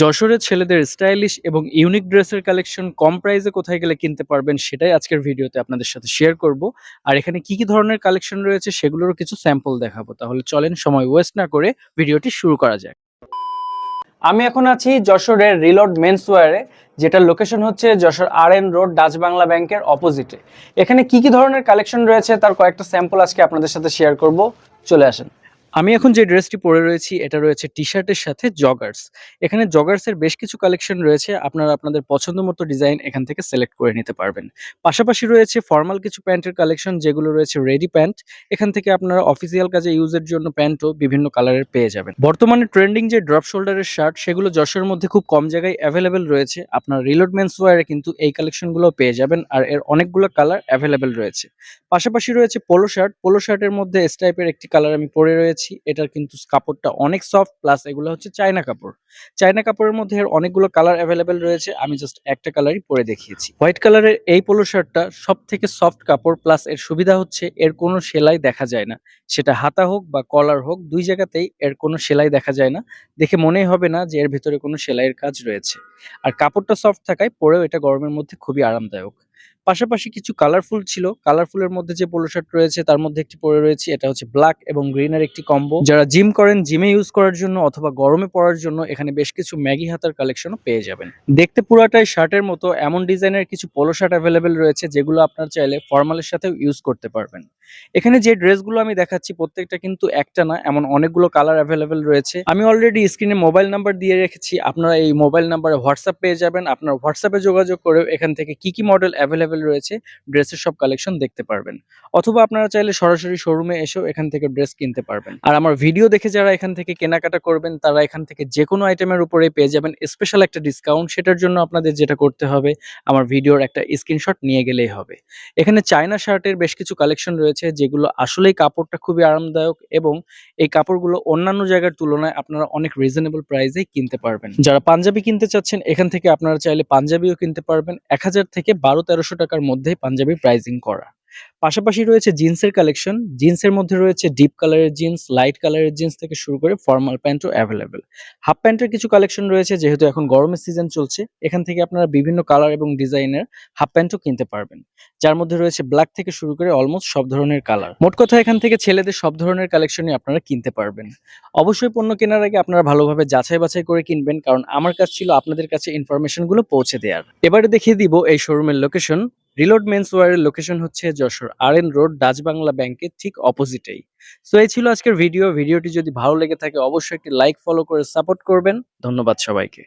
যশোরের ছেলেদের স্টাইলিশ এবং ইউনিক ড্রেসের কালেকশন কম প্রাইসে কোথায় গেলে কিনতে পারবেন সেটাই আজকের ভিডিওতে আপনাদের সাথে শেয়ার করব। আর এখানে কি কি ধরনের কালেকশন রয়েছে সেগুলোরও কিছু স্যাম্পল দেখাবো। তাহলে চলেন সময় ওয়েস্ট না করে ভিডিওটি শুরু করা যাক। আমি এখন আছি যশোরের রিলোড মেন্স ওয়ারে যেটার লোকেশন হচ্ছে Jessore R N road Dutch Bangla ব্যাংকের অপোজিটে এখানে কি কি ধরনের কালেকশন রয়েছে তার কয়েকটা স্যাম্পল আজকে আপনাদের সাথে শেয়ার করব। চলে আসেন। আমি এখন যে ড্রেসটি পরে রয়েছি, এটা রয়েছে টি শার্টের সাথে জগার্স এখানে জগার্সের বেশ কিছু কালেকশন রয়েছে, আপনারা আপনাদের পছন্দ মতো ডিজাইন এখান থেকে সিলেক্ট করে নিতে পারবেন। পাশাপাশি রয়েছে ফর্মাল কিছু প্যান্টের কালেকশন যেগুলো রয়েছে রেডি প্যান্ট এখান থেকে আপনারা অফিসিয়াল কাজে ইউজের জন্য প্যান্টও বিভিন্ন কালারের পেয়ে যাবেন। বর্তমানে ট্রেন্ডিং যে ড্রপ শোল্ডারের শার্ট সেগুলো যশোরের মধ্যে খুব কম জায়গায় অ্যাভেলেবেল রয়েছে। আপনার রিলোড মেন্স ওয়ারে কিন্তু এই কালেকশনগুলো পেয়ে যাবেন, আর এর অনেকগুলো কালার অ্যাভেলেবেল রয়েছে। পাশাপাশি রয়েছে পোলো শার্ট পোলো শার্টের মধ্যে এস টাইপের একটি কালার আমি পরে রয়েছি। এটার কিন্তু কাপড়টা অনেক সফট প্লাস এগুলো হচ্ছে চায়না কাপড়। চায়না কাপড়ের মধ্যে এর অনেকগুলো কালার অ্যাভেলেবেল রয়েছে, আমি জাস্ট একটা কালারই পরে দেখিয়েছি। হোয়াইট কালারের এই পোলো শার্টটা সব থেকে সফট কাপড় প্লাস এর সুবিধা হচ্ছে এর কোনো সেলাই দেখা যায় না। সেটা হাতা হোক বা কলার হোক, দুই জায়গাতেই এর কোনো সেলাই দেখা যায় না। দেখে মনেই হবে না যে এর ভিতরে কোনো সেলাইয়ের কাজ রয়েছে। আর কাপড়টা সফট থাকায় পরেও এটা গরমের মধ্যে খুবই আরামদায়ক। পাশাপাশি কিছু কালারফুল ছিল। কালারফুলের মধ্যে যে পোলো শার্ট রয়েছে, তার মধ্যে একটি পরে রয়েছে, এটা হচ্ছে ব্ল্যাক এবং গ্রিনের একটি কম্বো যারা জিম করেন জিমে ইউজ করার জন্য অথবা গরমে পরার জন্য, এখানে বেশ কিছু ম্যাগি হাতার কালেকশনও পেয়ে যাবেন। দেখতে পুরাটাই শার্টের মতো, এমন ডিজাইনের কিছু পোলো শার্ট অ্যাভেলেবেল রয়েছে, যেগুলো আপনার চাইলে ফর্মালের সাথেও ইউজ করতে পারবেন। এখানে যে ড্রেসগুলো আমি দেখাচ্ছি, প্রত্যেকটা কিন্তু একটা না, এমন অনেকগুলো কালার অ্যাভেলেবেল রয়েছে। আমি অলরেডি স্ক্রিনে মোবাইল নাম্বার দিয়ে রেখেছি, আপনারা এই মোবাইল নাম্বারে হোয়াটসঅ্যাপ পেয়ে যাবেন। আপনার হোয়াটসঅ্যাপে যোগাযোগ করেও এখান থেকে কি কি মডেল অ্যাভেলেবেল রয়েছে, ড্রেসের সব কালেকশন দেখতে পারবেন। অথবা আপনারা চাইলে সরাসরি শোরুমে এসেও এখান থেকে ড্রেস কিনতে পারবেন। আর আমার ভিডিও দেখে যারা এখান থেকে কেনাকাটা করবেন, তারা এখান থেকে যে কোনো আইটেমের উপরে পেয়ে যাবেন। স্পেশাল একটা ডিসকাউন্ট সেটার জন্য আপনাদের যেটা করতে হবে, আমার ভিডিওর একটা স্ক্রিনশট নিয়ে গেলেই হবে। এখানে চায়না শার্টের বেশ কিছু কালেকশন রয়েছে, যেগুলো আসলেই কাপড়টা খুবই আরামদায়ক এবং এই কাপড়গুলো অন্যান্য জায়গার তুলনায় আপনারা অনেক রিজনেবল প্রাইসেই কিনতে পারবেন। যারা পাঞ্জাবি কিনতে চাচ্ছেন, এখান থেকে আপনারা চাইলে পাঞ্জাবিও কিনতে পারবেন। এক হাজার থেকে বারো তেরোশো টাকার মধ্যে পাঞ্জাবি প্রাইজিং করা। পাশাপাশি রয়েছে জিন্সের কালেকশন জিন্সের মধ্যে রয়েছে ডিপ কালারের জিন্স লাইট কালারের জিন্স থেকে শুরু করে ফর্মাল প্যান্টও অ্যাভেলেবেল হাফ প্যান্টের কিছু কালেকশন রয়েছে যেহেতু এখন গরমের সিজন চলছে, এখান থেকে আপনারা বিভিন্ন কালার এবং ডিজাইনের হাফ প্যান্টও কিনতে পারবেন। যার মধ্যে রয়েছে ব্ল্যাক থেকে শুরু করে অলমোস্ট সব ধরনের কালার মোট কথা এখান থেকে ছেলেদের সব ধরনের কালেকশনই আপনারা কিনতে পারবেন। অবশ্যই পণ্য কেনার আগে আপনারা ভালোভাবে যাচাই বাছাই করে কিনবেন, কারণ আমার কাজ ছিল আপনাদের কাছে ইনফরমেশনগুলো পৌঁছে দেওয়ার এবারে দেখিয়ে দিব এই শোরুমের লোকেশন রিলোড মেন্স ওয়ারের লোকেশন হচ্ছে Jashore. R N road, Dutch Bangla ব্যাংকের ঠিক অপোজিটেই সো এই ছিল আজকের ভিডিও ভিডিওটি যদি ভালো লেগে থাকে, অবশ্যই একটি লাইক ফলো করে সাপোর্ট করবেন। ধন্যবাদ সবাইকে।